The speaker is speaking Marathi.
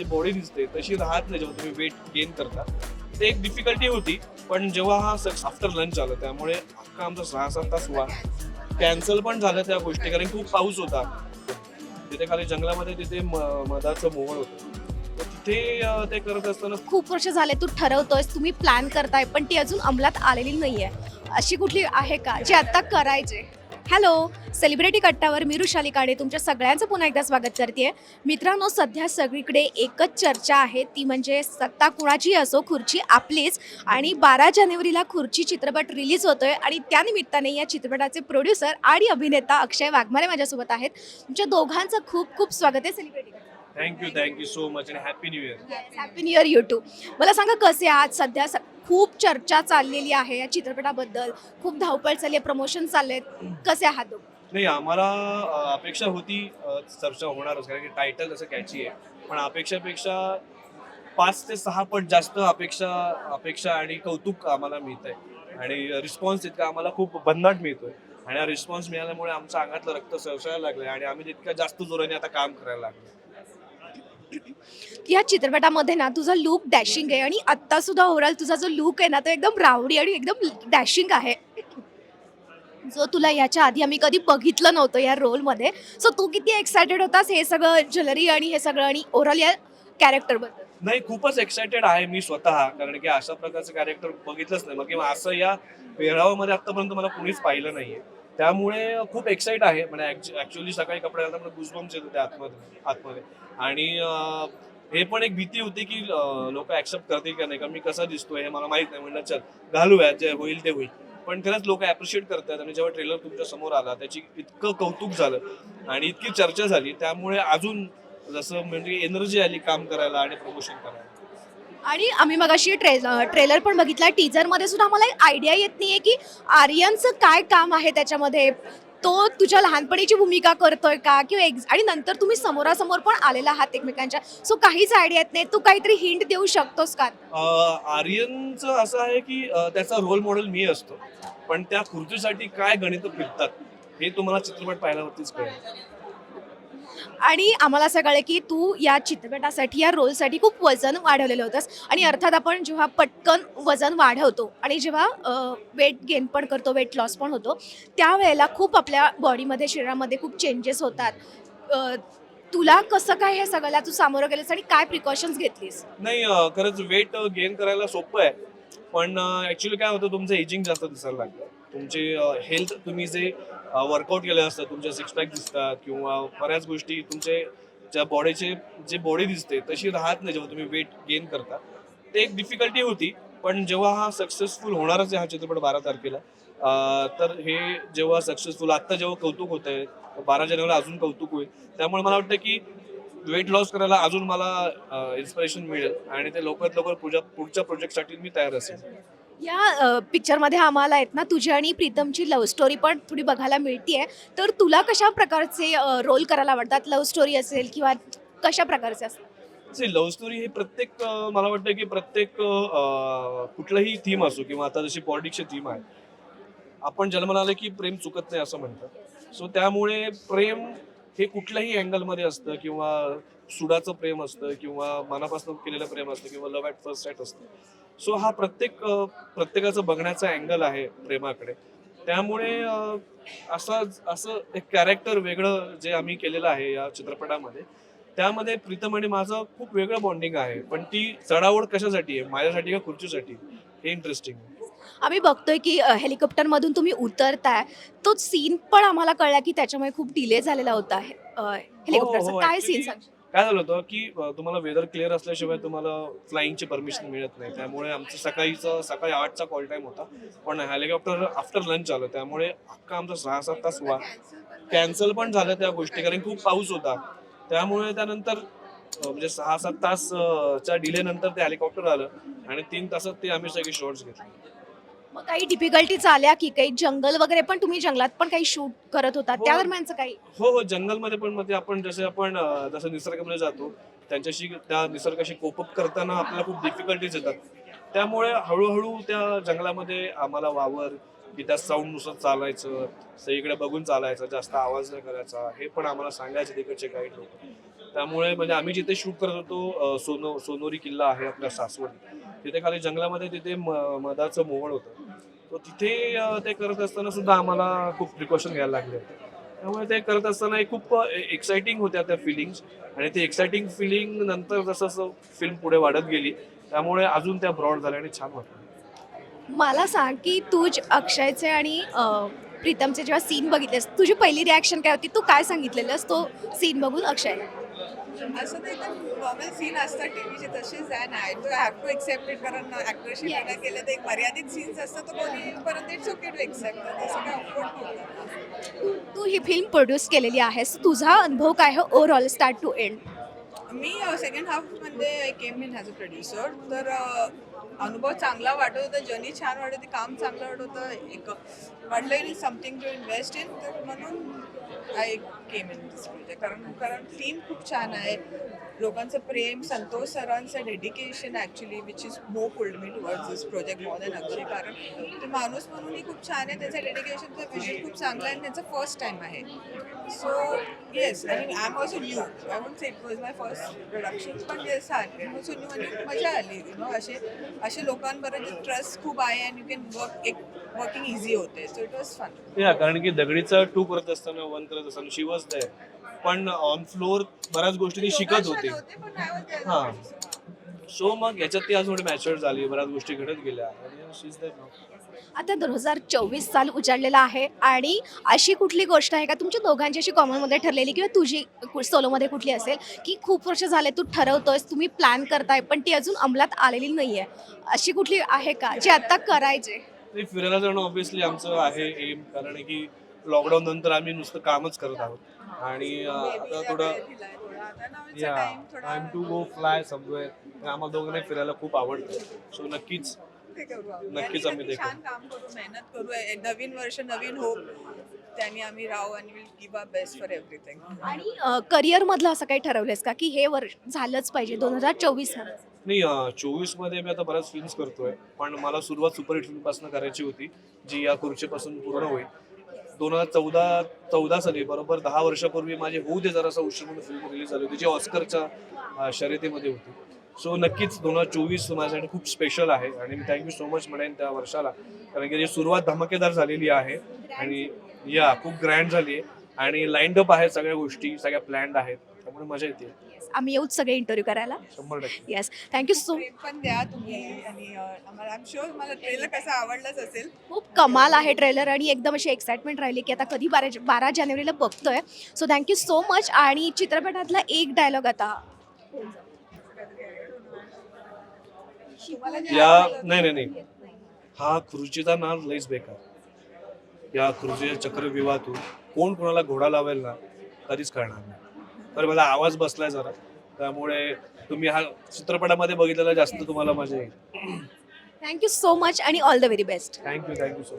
जी बॉडी दिसते तशी राहत नाही जेव्हा तुम्ही वेट गेन करता. ते एक डिफिकल्टी होती पण जेव्हा हा आफ्टर लंच आलं त्यामुळे अख्खा आमचा सहा सात तास वा कॅन्सल पण झालं त्या गोष्टी कारण खूप पाऊस होता. तिथे खाली जंगलामध्ये तिथे मधाचं मोहळ होतं. ते तिथे ते करत असताना खूप वर्ष झाले तू ठरवतोय तुम्ही प्लॅन करताय पण ती अजून अंमलात आलेली नाहीये. अशी कुठली आहे का जे आता करायचे? हॅलो सेलिब्रिटी कट्टावर मी रुशाली काडे तुमच्या सगळ्यांचं पुन्हा एकदा स्वागत करते मित्रांनो सध्या सगळीकडे एकच चर्चा आहे ती म्हणजे सत्ता कुणाची असो खुर्ची आपलीच. आणि बारा जानेवारीला खुर्ची चित्रपट रिलीज होतोय आणि त्यानिमित्ताने या चित्रपटाचे प्रोड्युसर आणि अभिनेता अक्षय वाघमारे माझ्यासोबत आहेत. तुमच्या दोघांचं खूप खूप स्वागत आहे celebrity thank you thank you so much आणि happy new year happy new year YouTube मला सांगा कसे आहात सध्या? स- खूप चर्चा चाललेली आहे या चित्रपटाबद्दल. खूप धावपळ चालली आहे प्रमोशन चाललेत. कसे आहात दोघं? नाही आम्हाला अ, अपेक्षा होती अ, चर्चा होणारच कारण की टायटल असं कॅची आहे. पण अपेक्षापेक्षा पाच ते सहा पट जास्त अपेक्षा अपेक्षा आणि कौतुक आम्हाला मिळत आहे आणि रिस्पॉन्स इतका आम्हाला खूप भन्नाट मिळतोय. आणि हा रिस्पॉन्स मिळाल्यामुळे आमच्या अंगातलं रक्त सळसळायला लागलंय. आणि आम्ही तितक्या जास्त जोराने आता काम करायला लागलो या चित्रपटामध्ये ना तुझा लुक डॅशिंग आहे आणि आत्ता सुद्धा ओव्हरऑल तुझा जो लुक आहे ना तो एकदम रावडी आणि एकदम डॅशिंग आहे. जो तुला याच्या आधी आम्ही कधी बघितलं नव्हतं या रोलमध्ये सो तू किती एक्सायटेड होतास हे सगळं ज्वेलरी आणि हे सगळं आणि ओव्हरऑल या कॅरेक्टरबद्दल नाही खूपच एक्सायटेड आहे मी स्वतः कारण की अशा प्रकारचं कॅरेक्टर बघितलंच नाही. मग किंवा असं या पेहरावामध्ये आतापर्यंत मला कुणीच पाहिलं नाहीये. त्यामुळे खूप एक्साइट आहे. म्हणजे ऍक्च्युअली सकाळी कपडे घालताना मला गुजबम्स येत होते आतमध्ये आतमध्ये. आणि हे पण एक भीती होती की लोक ऍक्सेप्ट करतील का नाही का मी कसा दिसतोय हे मला माहीत नाही. म्हणलं चल घालूया जे होईल ते होईल. पण खरंच लोक ॲप्रिशिएट करतात. आणि जेव्हा ट्रेलर तुमच्यासमोर आला त्याची इतकं कौतुक झालं आणि इतकी चर्चा झाली. त्यामुळे अजून जसं म्हणजे एनर्जी आली काम करायला आणि प्रमोशन करायला. आणि आम्ही मगाशी ट्रे ट्रेलर पण बघितला. टीजरमध्ये सुद्धा आम्हाला एक आयडिया येत नाहीये की आर्यनचं काय काम आहे त्याच्यामध्ये. तो तुझ्या लहानपणीची भूमिका करतोय का? किंवा एक्झ आणि नंतर तुम्ही समोरासमोर पण आलेला आहात एकमेकांच्या. सो काहीच आयडिया येत नाही. तू काहीतरी हिंट देऊ शकतोस का? आर्यनचं असं आहे की त्याचा रोल मॉडेल मी असतो. पण त्या खुर्चीसाठी काय गणित फिरतात हे तुम्हाला चित्रपट पाहिल्यावरतीच कळेल. आणि आम्हाला असं कळलं की तू या चित्रपटासाठी या रोलसाठी खूप वजन वाढवलेलं होतंस. आणि अर्थात आपण जेव्हा पटकन वजन वाढवतो आणि जेव्हा वेट गेन पण करतो वेट लॉस पण होतो त्यावेळेला खूप आपल्या बॉडीमध्ये शरीरामध्ये खूप चेंजेस होतात. तुला कसं काय हे सगळ्याला तू सामोरं गेलेस आणि काय प्रिकॉशन्स घेतलीस? नाही खरंच वेट गेन करायला सोपं आहे. पण ऍक्च्युली काय होतं तुमचं एजिंग जास्त दिसायला लागतं तुमची हेल्थ तुम्ही जे वर्कआउट केलं असतं तुमच्या सिक्स पॅक दिसतात किंवा बऱ्याच गोष्टी तुमचे ज्या बॉडीचे जे बॉडी दिसते तशी राहत नाही जेव्हा तुम्ही वेट गेन करता. ते एक डिफिकल्टी होती पण जेव्हा हा सक्सेसफुल होणारच आहे हा चित्रपट बारा तारखेला तर हे जेव्हा सक्सेसफुल आत्ता जेव्हा कौतुक होत आहे बारा जानेवारीला अजून कौतुक होईल. त्यामुळे मला वाटतं की वेट लॉस करायला अजून मला इन्स्पिरेशन मिळेल आणि ते लवकरात लवकर पुढच्या पुढच्या प्रोजेक्टसाठी मी तयार असेल. या पिक्चरमध्ये आम्हाला आहेत ना तुझी आणि प्रीतमची लव्ह स्टोरी पण थोडी बघायला मिळतीये. तर तुला कशा प्रकारचे रोल करायला आवडतात? लव्ह स्टोरी असेल किंवा कशा प्रकारचे असतात? लव्ह स्टोरी हे प्रत्येक मला वाटतं की प्रत्येक कुठलाही थीम असो किंवा आता जशी पॉलिटिक्सची थीम आहे आपण जन्माला आलं की प्रेम चुकत नाही असं म्हणतात. सो त्यामुळे प्रेम हे कुठल्याही अँगलमध्ये असतं किंवा सुडाचं प्रेम असतं किंवा मनापासून केलेलं प्रेम असतं किंवा लव्ह ॲट फर्स्ट साईट असतं. सो हा प्रत्येक प्रत्येकाचं बघण्याचा अँगल आहे प्रेमाकडे. त्यामुळे असं असं एक कॅरेक्टर वेगळं जे आम्ही केलेलं आहे या चित्रपटामध्ये त्यामध्ये प्रीतम आणि माझं खूप वेगळं बॉन्डिंग आहे. पण ती चढावड कशासाठी आहे? माझ्यासाठी का खुर्चीसाठी? हे इंटरेस्टिंग आम्ही बघतोय की अ, हेलिकॉप्टरमधून तुम्ही उतरताय. तो सीन पण आम्हाला कळला की त्याच्यामुळे खूप डिले झालेला होता. हे- अ, हेलिकॉप्टरचा. हो, काय सीन सांग काय झालं होतं की तुम्हाला वेदर क्लिअर असल्याशिवाय तुम्हाला फ्लाईंगची परमिशन मिळत नाही. त्यामुळे आमचं सकाळीचं सकाळी आठचा कॉल टाईम होता. पण हेलिकॉप्टर आफ्टर लंच आलं त्यामुळे अख्खा आमचा सहा सात तास वा कॅन्सल पण झालं त्या गोष्टी. कारण खूप पाऊस होता. त्यामुळे त्यानंतर म्हणजे सहा सात तास च्या डिले नंतर ते हेलिकॉप्टर आलं. आणि तीन तासात ते आम्ही सगळे शॉर्ट्स घेतले. मग काही डिफिकल्टीज आल्या की काही जंगल वगैरे पण तुम्ही जंगलात पण काही शूट करत होता हो. त्या दरम्यानचं काही? हो हो. जंगलमध्ये पण मध्ये आपण जसे आपण अं, जसं निसर्गामध्ये जातो त्यांच्याशी त्या निसर्गाशी कोपअप करताना आपल्याला खूप डिफिकल्टीज येतात. त्यामुळे हळूहळू त्या जंगलामध्ये आम्हाला वावर की त्या साऊंडनुसार चालायचं सगळीकडे बघून चालायचं जास्त आवाज नाही करायचा हे पण आम्हाला सांगायचे तिकडचे गाईड लोक. त्यामुळे म्हणजे आम्ही जिथे शूट करत होतो अं, सोनो सोनोरी किल्ला आहे आपल्या सासवड. तिथे खाली जंगलामध्ये तिथे म- मधाचं मोहळ होतं. तिथे ते करत असताना सुद्धा आम्हाला खूप प्रिकॉशन घ्यायला लागले. होते त्यामुळे ते करत असताना एक खूप एक्साइटिंग होत्या त्या फिलिंग्स आणि ते एक्साइटिंग फिलिंग नंतर जसं जसं फिल्म पुढे वाढत गेली त्यामुळे अजून त्या ब्रॉड झाल्या आणि छान वाटलं. मला सांग की तू अक्षयचे आणि प्रीतमचे जेव्हा सीन बघितलेस तुझी पहिली रिॲक्शन काय होती? तू काय सांगितलेलंस तो सीन बघून अक्षय असं तर एकदम नॉर्मल सीन असतात टीव्हीचे तसेच आहे ना to have to accept it कारण ऍक्टरशी Yes. लग्न केलं तर एक मर्यादित सीन्स असतं तर कोणी परत इट्स ओके टू एक्सेप्ट तसं काय नव्हतं. तू ही फिल्म प्रोड्यूस केलेली आहेस. तुझा अनुभव काय आहे? ओव्हरऑल स्टार्ट टू एंड मी second हाफमध्ये I came in as a producer तर अनुभव चांगला वाटत होता. जर्नी छान वाटत होती. काम चांगलं वाटत होतं. एक वाटलं समथिंग टू इन्व्हेस्ट इन तर म्हणून I came in this project कारण कारण टीम खूप छान आहे. लोकांचं प्रेम संतोष सरांचं dedication actually which is more pulled me towards this project more than Akshay कारण ते माणूस म्हणूनही खूप छान आहे त्याचं डेडिकेशनचं विजन खूप चांगलं आहे आणि त्याचं फर्स्ट टाइम आहे. सो येस आणि I am also new I would say it was my first production पण येस आय ऑल्सो न्यू आणि मजा आली यु नो असे असे लोकांबरोबर ट्रस्ट खूप आहे अँड यू कॅन वर्क एक वर्किंग इझी होते. सो इट वॉज फन या कारण की दगडीचं टू करत असताना वन करत असताना शी वॉज देअर पण ऑन फ्लोअर बऱ्याच गोष्टी ती शिकत होती. हा. सो मग याच्यात ती आज थोडी मॅच्युअर झाली बऱ्याच गोष्टी घडत गेल्या. आणि she's there now. आता दोन हजार चोवीस साल उजाडलेला आहे आणि अशी कुठली गोष्ट आहे का? तुमच्या दोघांची अशी कॉमनमध्ये ठरलेली किंवा तुझी कु- सोलोमध्ये कुठली असेल की खूप वर्ष झाले तू ठरवतोयस तुम्ही प्लॅन करताय पण ती अजून अंमलात आलेली नाही आहे अशी कुठली आहे का जी आत्ता करायचे? फिरायला जाणं ऑब्व्हियसली आमचं आहे एम कारण आहे की लॉकडाऊन नंतर आम्ही नुसतं कामच करत आहोत. आणि आता थोडं या थोडा time to go fly somewhere आम्हाला दोघांना फिरायला खूप आवडतं. सो नक्कीच. नक्कीच आम्ही छान काम करू मेहनत करू. नवीन वर्ष नवीन होप त्यांनी आम्ही राहू आणि will give a best for everything आणि करिअर मधलं असं काही ठरवलंयस का? की हे वर्ष झालंच पाहिजे दोन हजार चोवीसमध्ये. नाही चोवीसमध्ये मी आता बऱ्याच फिल्म्स करतोय. पण मला सुरुवात सुपरहिट फिल्मपासून करायची होती जी या खुर्चीपासून पूर्ण होईल. दोन हजार चौदा चौदा साली बरोबर दहा वर्षापूर्वी माझी होऊ दे जरासा उशीर म्हणून फिल्म रिलीज झाली होती जी ऑस्करच्या शर्यतीमध्ये होती. सो नक्कीच दोन हजार चोवीस माझ्यासाठी खूप स्पेशल आहे आणि मी थँक्यू सो मच म्हणेन त्या वर्षाला. कारण की सुरुवात धमाकेदार झालेली आहे आणि या खूप ग्रँड झाली आहे आणि लाईंड अप आहेत सगळ्या गोष्टी सगळ्या प्लॅन्ड आहेत त्यामुळे मजा येते. आम्ही येऊच सगळे इंटरव्ह्यू करायला. शंभर टक्के. येस थँक्यू सो पण द्या तुम्ही. आणि अ, आम्हाला आय एम शुअर मला ट्रेलर कसा आवडलाच असेल. खूप कमाल आहे ट्रेलर आणि एकदम अशी एक्साइटमेंट राहिली की आता कधी बारा बारा जानेवारीला बघतोय. सो थँक्यू सो मच आणि चित्रपटातला एक डायलॉग आता. या नाही नाही नाही. हा खुर्चीचा नाद लईच बेकार. या खुर्चीच्या चक्रव्यूहातून कोण कोणाला घोडा लावेल ना कधीच कळणार नाही. तर मला आवाज बसलाय जरा. त्यामुळे तुम्ही हा चित्रपटामध्ये बघितलेला जास्त तुम्हाला मजा येईल. थँक्यू सो मच आणि all the very best thank you thank you so